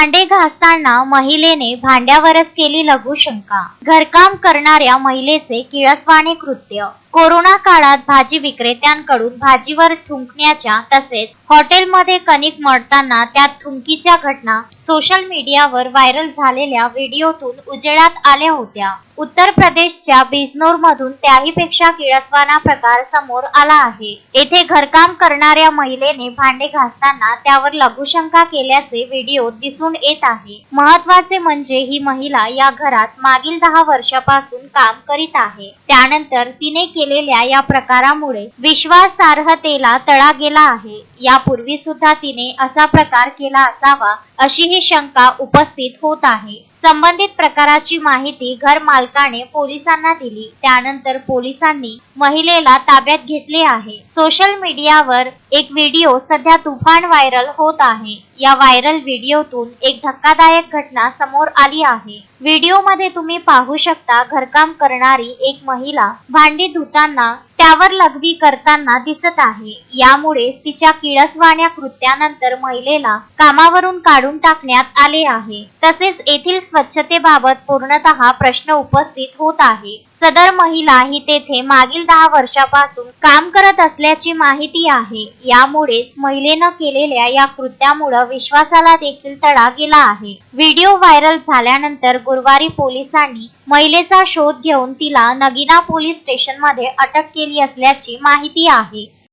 भांडे घासताना महिलेने भांड्यावरच केली लघुशंका घरकाम करणाऱ्या महिलेचे किळसवाणे कृत्य. कोरोना काळात भाजी विक्रेत्यांकडून भाजीवर थुंकण्याच्या तसेच हॉटेलमध्ये कणिक मळताना त्यात थुंकीच्या घटना सोशल मीडियावर व्हायरल झालेल्या व्हिडिओतून उजेडात आल्या होत्या. उत्तर प्रदेशच्या बिजनोर मधून त्याही पेक्षा किळसवाना प्रकार समोर आला आहे. येथे घरकाम करणाऱ्या महिलेने भांडे घासताना त्यावर लघुशंका केल्याचे व्हिडिओ दिसून येत आहे. महत्त्वाचे म्हणजे ही महिला या घरात मागील दहा वर्षापासून काम करीत आहे. त्यानंतर तिने केलेल्या या प्रकारामुळे विश्वासार्हतेला तडा गेला आहे. यापूर्वी सुद्धा तिने असा प्रकार केला असावा अशी ही शंका उपस्थित होत आहे. संबंधित प्रकाराची माहिती घर मालकाने पोलिसांना दिली. त्यानंतर पोलिसांनी महिलेला ताब्यात घेतले आहे. सोशल मीडियावर एक व्हिडिओ सध्या तुफान व्हायरल होत आहे. या व्हायरल व्हिडिओतून एक धक्कादायक घटना समोर आली आहे. व्हिडिओमध्ये तुम्ही पाहू शकता घरकाम करणारी एक महिला भांडी धुताना त्यावर लघवी करताना दिसत आहे. यामुळेच तिच्या किळसवाण्या कृत्यानंतर महिलेला कामावरून काढून टाकण्यात आले आहे. तसेच येथील स्वच्छतेबाबत पूर्णतः प्रश्न उपस्थित होत आहे. सदर महिला ही तेथे मागील दहा वर्षापासून काम करत असल्याची माहिती आहे. यामुळेच महिलेनं केलेल्या या कृत्यामुळे विश्वासाला देखील तडा गेला आहे. व्हिडिओ व्हायरल झाल्यानंतर गुरुवारी पोलिसांनी महिलेचा शोध घेऊन तिला नगिना पोलीस स्टेशनमध्ये अटक केली केली असल्याची माहिती आहे.